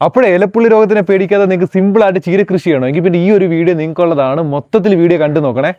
അപ്പോഴേ ഏലപ്പുള്ളി രോഗത്തിനെ പേടിക്കാതെ നിങ്ങൾക്ക് സിമ്പിളായിട്ട് ചീരകൃഷി ചെയ്യണം എങ്കിൽ പിന്നെ ഈ ഒരു വീഡിയോ നിങ്ങൾക്കുള്ളതാണ്. മൊത്തത്തിൽ വീഡിയോ കണ്ടു നോക്കണേ.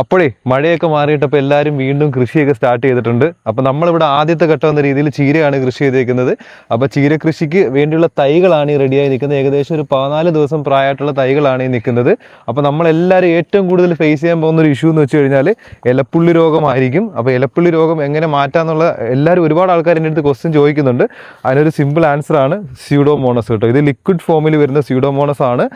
അപ്പോഴേ മഴയൊക്കെ മാറിയിട്ടപ്പോൾ എല്ലാവരും വീണ്ടും കൃഷിയൊക്കെ സ്റ്റാർട്ട് ചെയ്തിട്ടുണ്ട്. അപ്പോൾ നമ്മളിവിടെ ആദ്യത്തെ ഘട്ടം എന്ന രീതിയിൽ ചീരയാണ് കൃഷി ചെയ്തേക്കുന്നത്. അപ്പോൾ ചീര കൃഷിക്ക് വേണ്ടിയുള്ള തൈകളാണ് ഈ റെഡിയായി നിൽക്കുന്നത്. ഏകദേശം ഒരു പതിനാല് ദിവസം പ്രായമായിട്ടുള്ള തൈകളാണ് ഈ നിൽക്കുന്നത്. അപ്പോൾ നമ്മളെല്ലാവരും ഏറ്റവും കൂടുതൽ ഫേസ് ചെയ്യാൻ പോകുന്ന ഒരു ഇഷ്യൂ എന്ന് വെച്ച് കഴിഞ്ഞാൽ ഇലപ്പുള്ളി രോഗമായിരിക്കും. അപ്പോൾ ഇലപ്പുള്ളി രോഗം എങ്ങനെ മാറ്റാമെന്നുള്ള എല്ലാവരും ഒരുപാട് ആൾക്കാർ എന്റെ അടുത്ത് ക്വസ്റ്റ്യൻ ചോദിക്കുന്നുണ്ട്. അതിനൊരു സിമ്പിൾ ആൻസർ ആണ് സ്യൂഡോമോണസ് കേട്ടോ. ഇത് ലിക്വിഡ് ഫോമിൽ വരുന്ന സ്യൂഡോമോണസ് ആണ്.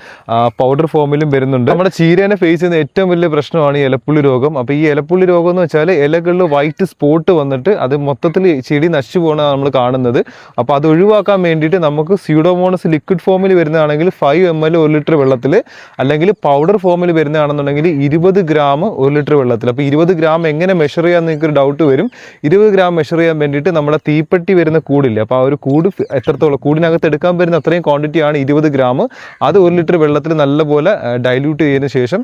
പൗഡർ ഫോമിലും വരുന്നുണ്ട്. നമ്മുടെ ചീരേനെ ഫേസ് ചെയ്യുന്ന ഏറ്റവും വലിയ പ്രശ്നമാണ് ഈ രോഗം അപ്പോൾ ഈ ഇലപ്പുള്ളി രോഗം എന്ന് വെച്ചാൽ ഇലകളിൽ വൈറ്റ് സ്പോട്ട് വന്നിട്ട് അത് മൊത്തത്തിൽ ചെടി നശിച്ചു പോകുന്നതാണ് നമ്മൾ കാണുന്നത്. അപ്പോൾ അത് ഒഴിവാക്കാൻ വേണ്ടിയിട്ട് നമുക്ക് സ്യൂഡോമോണസ് ലിക്വിഡ് ഫോമിൽ വരുന്നതാണെങ്കിൽ ഫൈവ് എം എൽ ഒരു ലിറ്റർ വെള്ളത്തിൽ അല്ലെങ്കിൽ പൗഡർ ഫോമിൽ വരുന്നതാണെന്നുണ്ടെങ്കിൽ ഇരുപത് ഗ്രാം ഒരു ലിറ്റർ വെള്ളത്തിൽ അപ്പോൾ ഇരുപത് ഗ്രാം എങ്ങനെ മെഷർ ചെയ്യാൻ നിങ്ങൾക്ക് ഒരു ഡൗട്ട് വരും. ഇരുപത് ഗ്രാം മെഷർ ചെയ്യാൻ വേണ്ടിയിട്ട് നമ്മുടെ തീപ്പെട്ടി വരുന്ന കൂടില്ല? അപ്പോൾ ആ ഒരു കൂട് എത്രത്തോളം കൂടിനകത്ത് എടുക്കാൻ പറ്റുന്ന അത്രയും ക്വാണ്ടിറ്റി ആണ് ഇരുപത് ഗ്രാം അത് ഒരു ലിറ്റർ വെള്ളത്തിൽ നല്ലപോലെ ഡൈല്യൂട്ട് ചെയ്തതിന് ശേഷം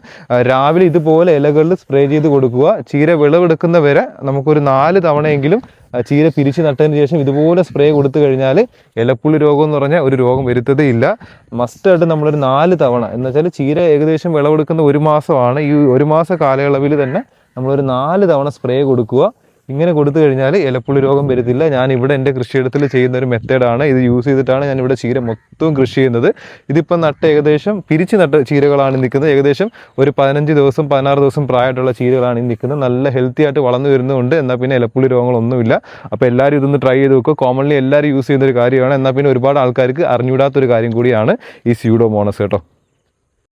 രാവിലെ ഇതുപോലെ ഇലകളിൽ സ്പ്രേ ചെയ്ത് കൊടുക്കുക. ചീര വിളവെടുക്കുന്ന വരെ നമുക്കൊരു നാല് തവണയെങ്കിലും ചീര പിരിച്ച് നട്ടതിന് ശേഷം ഇതുപോലെ സ്പ്രേ കൊടുത്തു കഴിഞ്ഞാൽ ഇലപ്പുള്ളി രോഗം എന്ന് പറഞ്ഞാൽ ഒരു രോഗം വരുത്തതേ ഇല്ല. മസ്റ്റായിട്ട് നമ്മളൊരു നാല് തവണ എന്ന് വെച്ചാൽ ചീര ഏകദേശം വിളവെടുക്കുന്ന ഒരു മാസമാണ്. ഈ ഒരു മാസ കാലയളവിൽ തന്നെ നമ്മളൊരു നാല് തവണ സ്പ്രേ കൊടുക്കുക. ഇങ്ങനെ കൊടുത്തു കഴിഞ്ഞാൽ ഇലപ്പുള്ളി രോഗം വരുത്തില്ല. ഞാൻ ഇവിടെ എന്റെ കൃഷിയിടത്തിൽ ചെയ്യുന്ന ഒരു മെത്തേഡാണ് ഇത് യൂസ് ചെയ്തിട്ടാണ് ഞാൻ ഇവിടെ ചീര മൊത്തവും കൃഷി ചെയ്യുന്നത്. ഇതിപ്പം നട്ട് ഏകദേശം പിരിച്ച് നട്ട ചീരകളാണ് നിൽക്കുന്നത്. ഏകദേശം ഒരു പതിനഞ്ച് ദിവസം പതിനാറ് ദിവസം പ്രായമായിട്ടുള്ള ചീരകളാണ് നിൽക്കുന്നത്. നല്ല ഹെൽത്തി ആയിട്ട് വളർന്നു വരുന്നുണ്ട്. എന്നാൽ പിന്നെ ഇലപ്പുള്ളി രോഗങ്ങളൊന്നുമില്ല. അപ്പോൾ എല്ലാവരും ഇതൊന്ന് ട്രൈ ചെയ്ത് നോക്കുക. കോമൺലി എല്ലാവരും യൂസ് ചെയ്യുന്ന ഒരു കാര്യമാണ്. എന്നാൽ പിന്നെ ഒരുപാട് ആൾക്കാർക്ക് അറിഞ്ഞുവിടാത്തൊരു കാര്യം കൂടിയാണ് ഈ സ്യൂഡോമോണസ് കേട്ടോ.